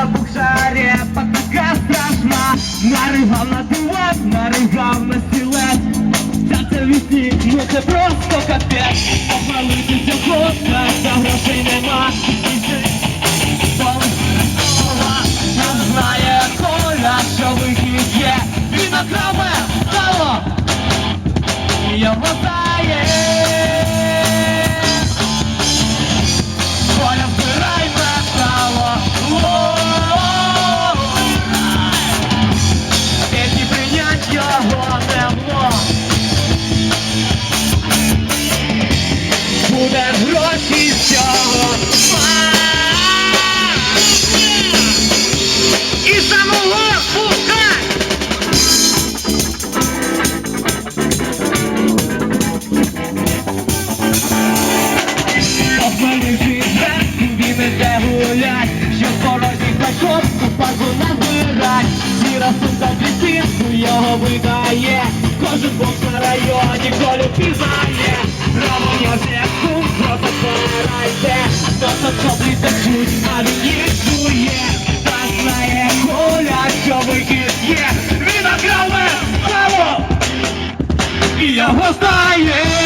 набухша репа така страшна, наригав на диван, наригав на стілець. Та це вісні, ну це просто капець. Попалитися фотка, та грошей нема. Не знає коля, є. Він окреме стало. Бог на районі колю пізнає. Романя зв'язку, просто збирайте, то коплі течуть, а він їх чує. Та знає коля, що вихід є, він окреме право, і його знає.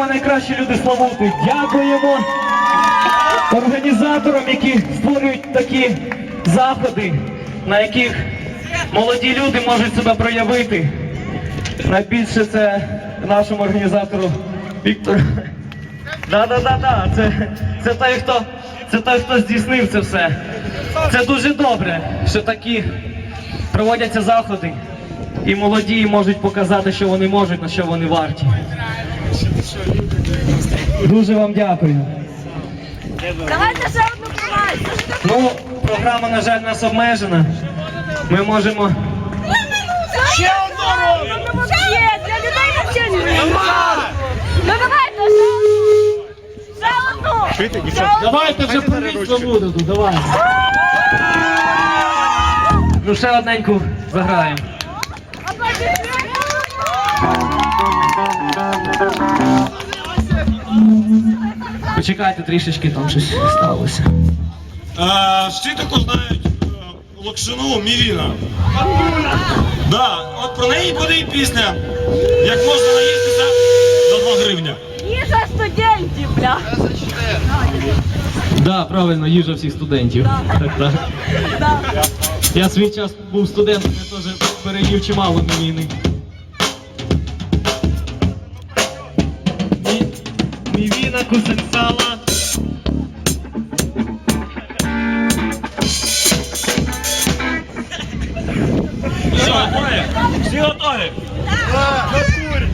Дякуємо найкращі люди Славути. Дякуємо організаторам, які створюють такі заходи, на яких молоді люди можуть себе проявити. Найбільше це нашому організатору Віктору. Да, да, да, да. Це, це той, хто це той, хто здійснив це все. Це дуже добре, що такі проводяться заходи, і молоді можуть показати, що вони можуть, на що вони варті. Дуже вам дякую. Давайте ще одну. Ну, програма, на жаль, нас обмежена. Ми можемо. Ще одну Ну вообще, для людей вообще не Ну давайте ще. Ще одну. Ще одну. Давайте вже поміть свободу, давай. Ну, ще одненьку заграємо. Почекайте трішечки, там щось сталося. Е, всі таку знають е, Локшину Мівіна. Да, от про неї буде і пісня. Як можна наїстися за 2 гривня. Їжа студентів, бля. Да, правильно, їжа всіх студентів. Так, так. Да. Я свій час був студентом, я теж переїв чимало мівіни. Мівіна, кусок сала. Все? Всі готові? Забери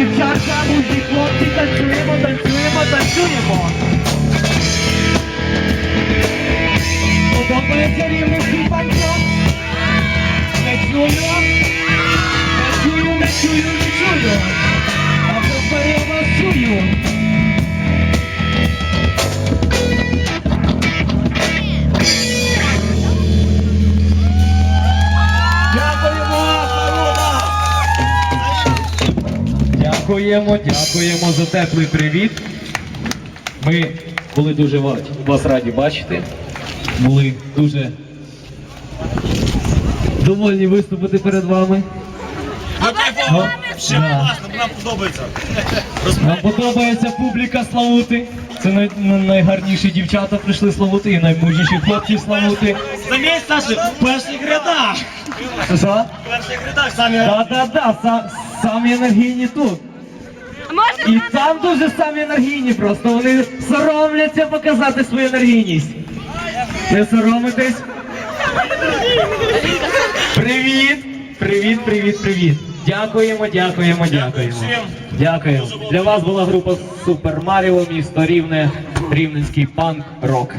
дівчатка, мужі, хлопці, танцюємо, танцюємо, танцюємо. Подобається рівний панчок? Не чую, не чую, не чую, не чую. А тепер я вас чую. Дякуємо, дякуємо за теплий привіт. Ми були дуже вас раді бачити. Були дуже довольні виступити перед вами. Ну ще Да. класно, нам подобається. Нам подобається публіка Славути. Це най- найгарніші дівчата прийшли Славути і наймужніші хлопці Славути. Замість Саші, в перших рядах. Що, Що? В перших рядах самі. Да-да-да, самі енергійні тут. І там дуже самі енергійні просто. Вони соромляться показати свою енергійність. Не соромитесь? Привіт! Привіт, привіт, привіт. Дякуємо, дякуємо, дякуємо. Дякуємо. Для вас була група Супер Маріо, місто Рівне, Рівненський панк рок.